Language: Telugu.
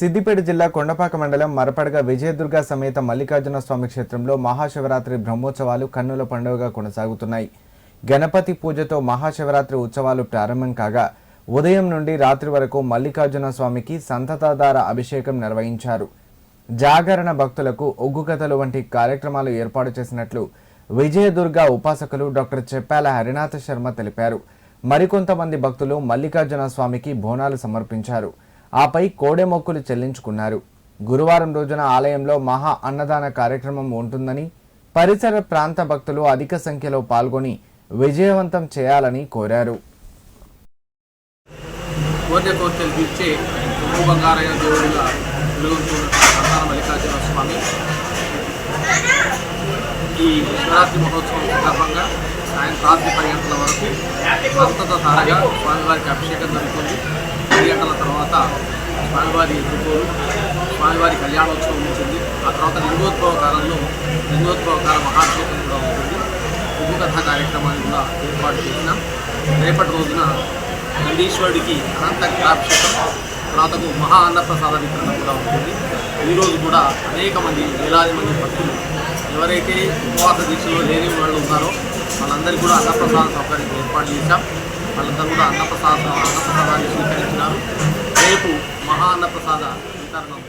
సిద్దిపేట జిల్లా కొండపాక మండలం మరపడగ విజయదుర్గ సమేత మల్లికార్జున స్వామి క్షేత్రంలో మహాశివరాత్రి బ్రహ్మోత్సవాలు కన్నుల పండుగగా కొనసాగుతున్నాయి. గణపతి పూజతో మహాశివరాత్రి ఉత్సవాలు ప్రారంభం కాగా ఉదయం నుండి రాత్రి వరకు మల్లికార్జున స్వామికి సంతతాధార అభిషేకం నిర్వహించారు. జాగరణ భక్తులకు ఒగ్గు కథలు వంటి కార్యక్రమాలు ఏర్పాటు చేసినట్లు విజయదుర్గ ఉపాసకులు డాక్టర్ చెప్పాల హరినాథ శర్మ తెలిపారు. మరికొంతమంది భక్తులు మల్లికార్జున స్వామికి బోనాలు సమర్పించారు. ఆపై కోడె మొక్కులు చెల్లించుకున్నారు. గురువారం రోజున ఆలయంలో మహా అన్నదాన కార్యక్రమం ఉంటుందని పరిసర ప్రాంత భక్తులు అధిక సంఖ్యలో పాల్గొని విజయవంతం చేయాలని కోరారు. కోరిక కోరికలు తీర్చే బంగారయ్య దేవుడిగా వెలుగుతున్న మల్లికార్జున స్వామి ఈ శివరాత్రి మహోత్సవం సందర్భంగా రాత్రి పది గంటల వరకు సంతత ధారగా స్వామివారికి అభిషేకం జరుగుతుంది. గంటల తర్వాత స్వామివారి ఎదుర్కోరు. స్వామివారి కళ్యాణోత్సవం ఉంటుంది. ఆ తర్వాత లింగోద్భవ కాలంలో లింగోద్భవ కాల మహాక్షేత్రం కూడా ఉంటుంది. ఉపకథ కార్యక్రమాన్ని కూడా ఏర్పాటు చేసినాం. రేపటి రోజున నందీశ్వరుడికి అనంత కళాభిషేకం తర్వాతకు మహా అన్నప్రసాద వితరణ కూడా ఉంటుంది. ఈరోజు కూడా అనేక మంది వేలాది మంది భక్తులు ఎవరైతే ఉపవాస దీక్షలో లేని వాళ్ళు ఉన్నారో వాళ్ళందరికీ కూడా అన్నప్రసాద సౌకర్యం ఏర్పాటు చేశాం. వాళ్ళందరూ కూడా అన్నప్రసాద అన్నప్రసాదాన్ని స్వీకరించినారు. రేపు మహా అన్నప్రసాద వితరణం